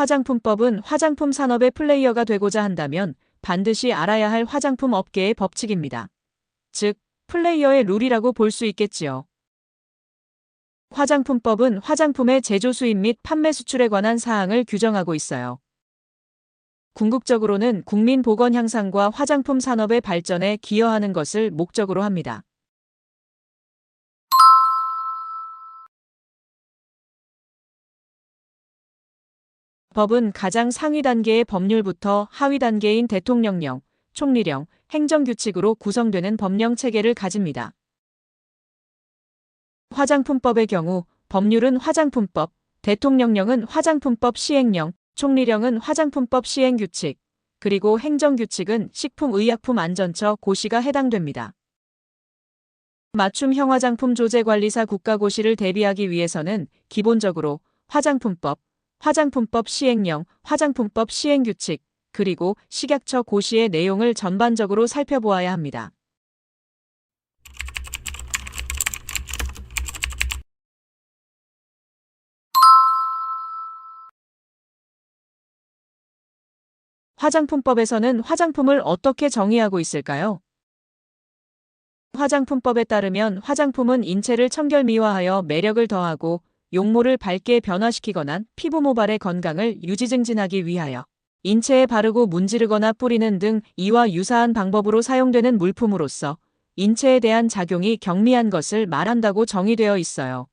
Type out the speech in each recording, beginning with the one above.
화장품법은 화장품 산업의 플레이어가 되고자 한다면 반드시 알아야 할 화장품 업계의 법칙입니다. 즉, 플레이어의 룰이라고 볼 수 있겠지요. 화장품법은 화장품의 제조 수입 및 판매 수출에 관한 사항을 규정하고 있어요. 궁극적으로는 국민 보건 향상과 화장품 산업의 발전에 기여하는 것을 목적으로 합니다. 법은 가장 상위 단계의 법률부터 하위 단계인 대통령령, 총리령, 행정규칙으로 구성되는 법령 체계를 가집니다. 화장품법의 경우 법률은 화장품법, 대통령령은 화장품법 시행령, 총리령은 화장품법 시행규칙, 그리고 행정규칙은 식품의약품안전처 고시가 해당됩니다. 맞춤형 화장품 조제관리사 국가고시를 대비하기 위해서는 기본적으로 화장품법, 화장품법 시행령, 화장품법 시행규칙, 그리고 식약처 고시의 내용을 전반적으로 살펴보아야 합니다. 화장품법에서는 화장품을 어떻게 정의하고 있을까요? 화장품법에 따르면 화장품은 인체를 청결미화하여 매력을 더하고 용모를 밝게 변화시키거나 피부 모발의 건강을 유지증진하기 위하여 인체에 바르고 문지르거나 뿌리는 등 이와 유사한 방법으로 사용되는 물품으로서 인체에 대한 작용이 경미한 것을 말한다고 정의되어 있어요.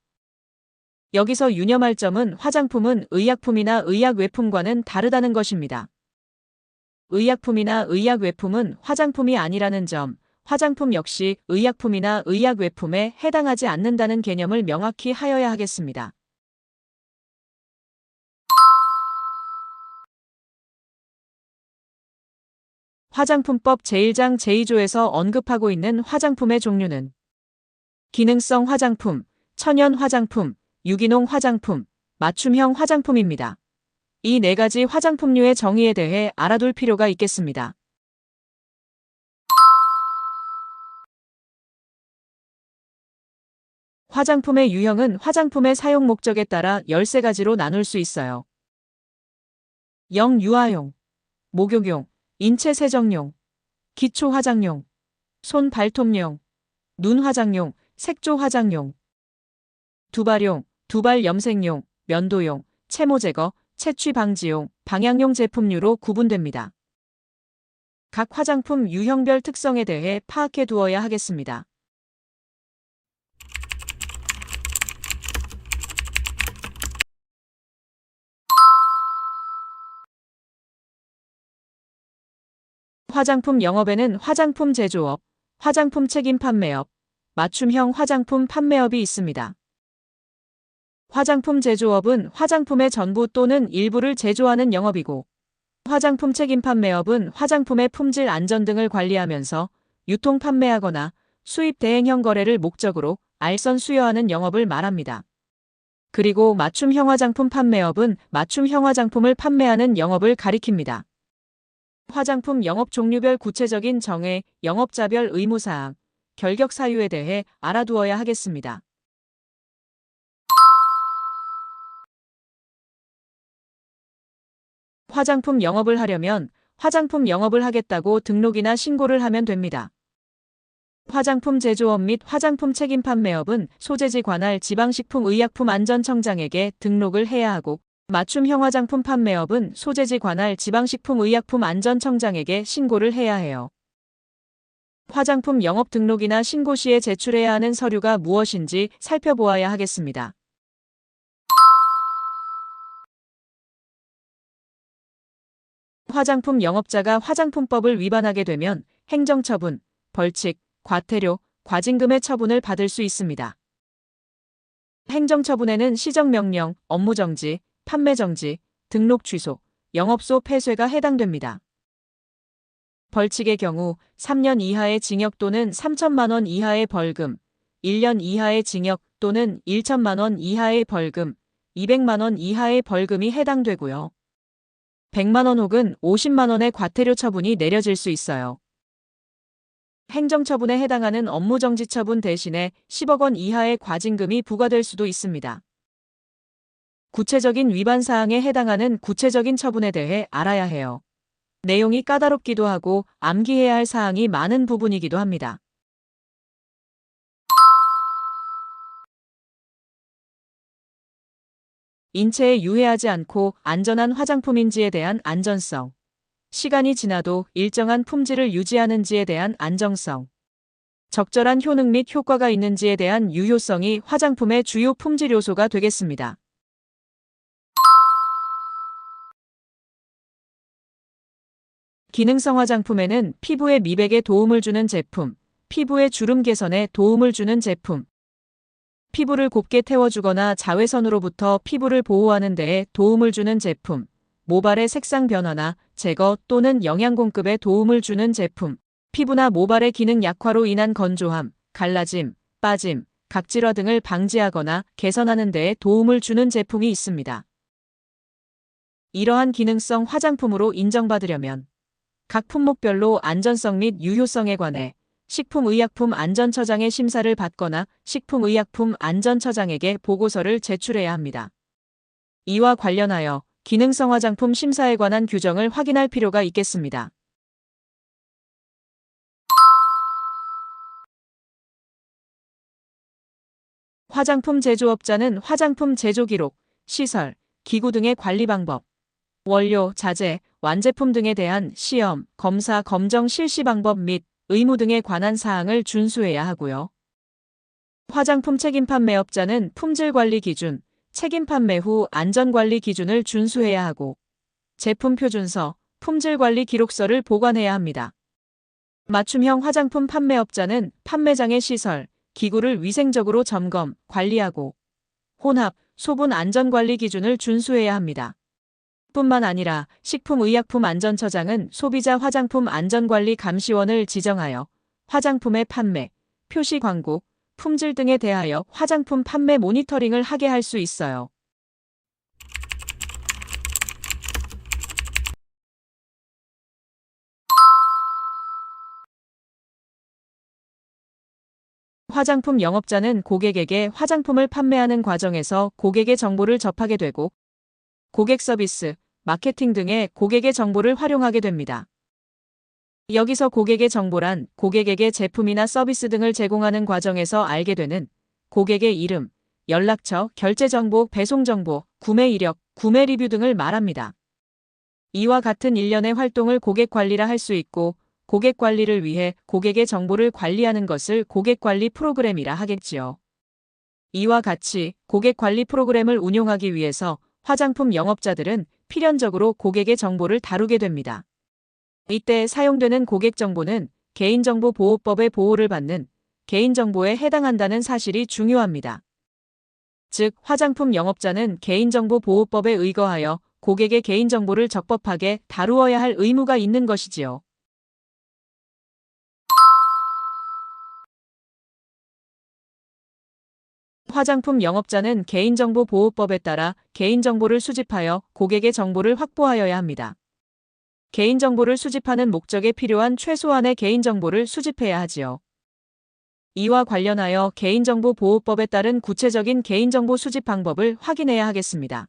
여기서 유념할 점은 화장품은 의약품이나 의약 외품과는 다르다는 것입니다. 의약품이나 의약 외품은 화장품이 아니라는 점, 화장품 역시 의약품이나 의약 외품에 해당하지 않는다는 개념을 명확히 하여야 하겠습니다. 화장품법 제1장 제2조에서 언급하고 있는 화장품의 종류는 기능성 화장품, 천연 화장품, 유기농 화장품, 맞춤형 화장품입니다. 이 네 가지 화장품류의 정의에 대해 알아둘 필요가 있겠습니다. 화장품의 유형은 화장품의 사용 목적에 따라 13가지로 나눌 수 있어요. 영유아용, 목욕용, 인체 세정용, 기초 화장용, 손 발톱용, 눈 화장용, 색조 화장용, 두발용, 두발 염색용, 면도용, 채모 제거, 채취 방지용, 방향용 제품류로 구분됩니다. 각 화장품 유형별 특성에 대해 파악해 두어야 하겠습니다. 화장품 영업에는 화장품 제조업, 화장품 책임 판매업, 맞춤형 화장품 판매업이 있습니다. 화장품 제조업은 화장품의 전부 또는 일부를 제조하는 영업이고, 화장품 책임 판매업은 화장품의 품질 안전 등을 관리하면서 유통 판매하거나 수입 대행형 거래를 목적으로 알선 수여하는 영업을 말합니다. 그리고 맞춤형 화장품 판매업은 맞춤형 화장품을 판매하는 영업을 가리킵니다. 화장품 영업 종류별 구체적인 정해, 영업자별 의무사항, 결격 사유에 대해 알아두어야 하겠습니다. 화장품 영업을 하려면 화장품 영업을 하겠다고 등록이나 신고를 하면 됩니다. 화장품 제조업 및 화장품 책임 판매업은 소재지 관할 지방식품의약품안전청장에게 등록을 해야 하고 맞춤형 화장품 판매업은 소재지 관할 지방식품의약품안전청장에게 신고를 해야 해요. 화장품 영업 등록이나 신고 시에 제출해야 하는 서류가 무엇인지 살펴보아야 하겠습니다. 화장품 영업자가 화장품법을 위반하게 되면 행정처분, 벌칙, 과태료, 과징금의 처분을 받을 수 있습니다. 행정처분에는 시정명령, 업무정지, 판매 정지, 등록 취소, 영업소 폐쇄가 해당됩니다. 벌칙의 경우 3년 이하의 징역 또는 3천만 원 이하의 벌금, 1년 이하의 징역 또는 1천만 원 이하의 벌금, 200만 원 이하의 벌금이 해당되고요. 100만 원 혹은 50만 원의 과태료 처분이 내려질 수 있어요. 행정처분에 해당하는 업무정지 처분 대신에 10억 원 이하의 과징금이 부과될 수도 있습니다. 구체적인 위반 사항에 해당하는 구체적인 처분에 대해 알아야 해요. 내용이 까다롭기도 하고 암기해야 할 사항이 많은 부분이기도 합니다. 인체에 유해하지 않고 안전한 화장품인지에 대한 안전성. 시간이 지나도 일정한 품질을 유지하는지에 대한 안정성. 적절한 효능 및 효과가 있는지에 대한 유효성이 화장품의 주요 품질 요소가 되겠습니다. 기능성 화장품에는 피부의 미백에 도움을 주는 제품, 피부의 주름 개선에 도움을 주는 제품, 피부를 곱게 태워주거나 자외선으로부터 피부를 보호하는 데에 도움을 주는 제품, 모발의 색상 변화나 제거 또는 영양 공급에 도움을 주는 제품, 피부나 모발의 기능 약화로 인한 건조함, 갈라짐, 빠짐, 각질화 등을 방지하거나 개선하는 데에 도움을 주는 제품이 있습니다. 이러한 기능성 화장품으로 인정받으려면 각 품목별로 안전성 및 유효성에 관해 식품의약품 안전처장의 심사를 받거나 식품의약품 안전처장에게 보고서를 제출해야 합니다. 이와 관련하여 기능성 화장품 심사에 관한 규정을 확인할 필요가 있겠습니다. 화장품 제조업자는 화장품 제조 기록, 시설, 기구 등의 관리 방법, 원료, 자재, 완제품 등에 대한 시험, 검사, 검정 실시 방법 및 의무 등에 관한 사항을 준수해야 하고요. 화장품 책임 판매업자는 품질 관리 기준, 책임 판매 후 안전 관리 기준을 준수해야 하고 제품 표준서, 품질 관리 기록서를 보관해야 합니다. 맞춤형 화장품 판매업자는 판매장의 시설, 기구를 위생적으로 점검, 관리하고 혼합, 소분 안전 관리 기준을 준수해야 합니다. 뿐만 아니라 식품의약품안전처장은 소비자 화장품 안전관리 감시원을 지정하여 화장품의 판매, 표시 광고, 품질 등에 대하여 화장품 판매 모니터링을 하게 할 수 있어요. 화장품 영업자는 고객에게 화장품을 판매하는 과정에서 고객의 정보를 접하게 되고 고객 서비스, 마케팅 등의 고객의 정보를 활용하게 됩니다. 여기서 고객의 정보란 고객에게 제품이나 서비스 등을 제공하는 과정에서 알게 되는 고객의 이름, 연락처, 결제 정보, 배송 정보, 구매 이력, 구매 리뷰 등을 말합니다. 이와 같은 일련의 활동을 고객 관리라 할 수 있고 고객 관리를 위해 고객의 정보를 관리하는 것을 고객 관리 프로그램이라 하겠지요. 이와 같이 고객 관리 프로그램을 운용하기 위해서 화장품 영업자들은 필연적으로 고객의 정보를 다루게 됩니다. 이때 사용되는 고객 정보는 개인정보 보호법의 보호를 받는 개인정보에 해당한다는 사실이 중요합니다. 즉, 화장품 영업자는 개인정보 보호법에 의거하여 고객의 개인정보를 적법하게 다루어야 할 의무가 있는 것이지요. 화장품 영업자는 개인정보 보호법에 따라 개인정보를 수집하여 고객의 정보를 확보하여야 합니다. 개인정보를 수집하는 목적에 필요한 최소한의 개인정보를 수집해야 하지요. 이와 관련하여 개인정보 보호법에 따른 구체적인 개인정보 수집 방법을 확인해야 하겠습니다.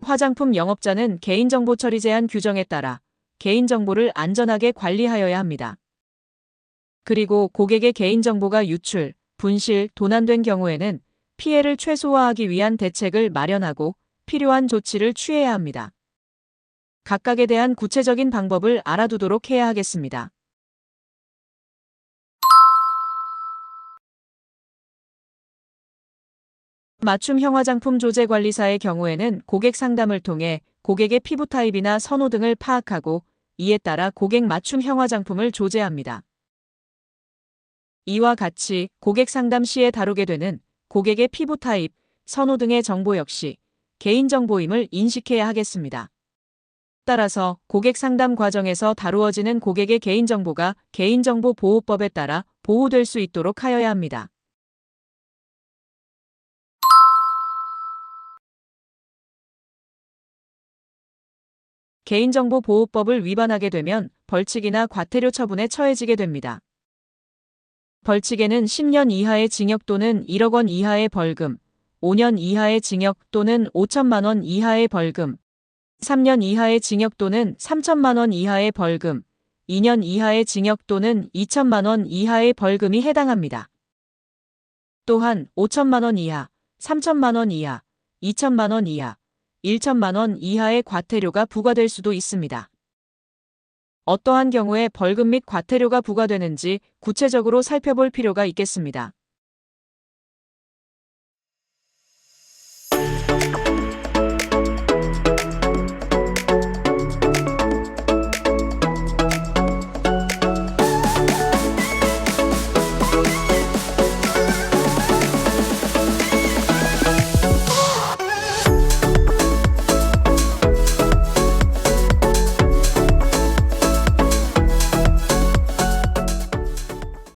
화장품 영업자는 개인정보 처리 제한 규정에 따라 개인정보를 안전하게 관리하여야 합니다. 그리고 고객의 개인정보가 유출, 분실, 도난된 경우에는 피해를 최소화하기 위한 대책을 마련하고 필요한 조치를 취해야 합니다. 각각에 대한 구체적인 방법을 알아두도록 해야 하겠습니다. 맞춤형 화장품 조제관리사의 경우에는 고객 상담을 통해 고객의 피부 타입이나 선호 등을 파악하고 이에 따라 고객 맞춤형 화장품을 조제합니다. 이와 같이 고객 상담 시에 다루게 되는 고객의 피부 타입, 선호 등의 정보 역시 개인정보임을 인식해야 하겠습니다. 따라서 고객 상담 과정에서 다루어지는 고객의 개인정보가 개인정보 보호법에 따라 보호될 수 있도록 하여야 합니다. 개인정보 보호법을 위반하게 되면 벌칙이나 과태료 처분에 처해지게 됩니다. 벌칙에는 10년 이하의 징역 또는 1억 원 이하의 벌금, 5년 이하의 징역 또는 5천만 원 이하의 벌금, 3년 이하의 징역 또는 3천만 원 이하의 벌금, 2년 이하의 징역 또는 2천만 원 이하의 벌금이 해당합니다. 또한 5천만 원 이하, 3천만 원 이하, 2천만 원 이하, 1천만 원 이하의 과태료가 부과될 수도 있습니다. 어떠한 경우에 벌금 및 과태료가 부과되는지 구체적으로 살펴볼 필요가 있겠습니다.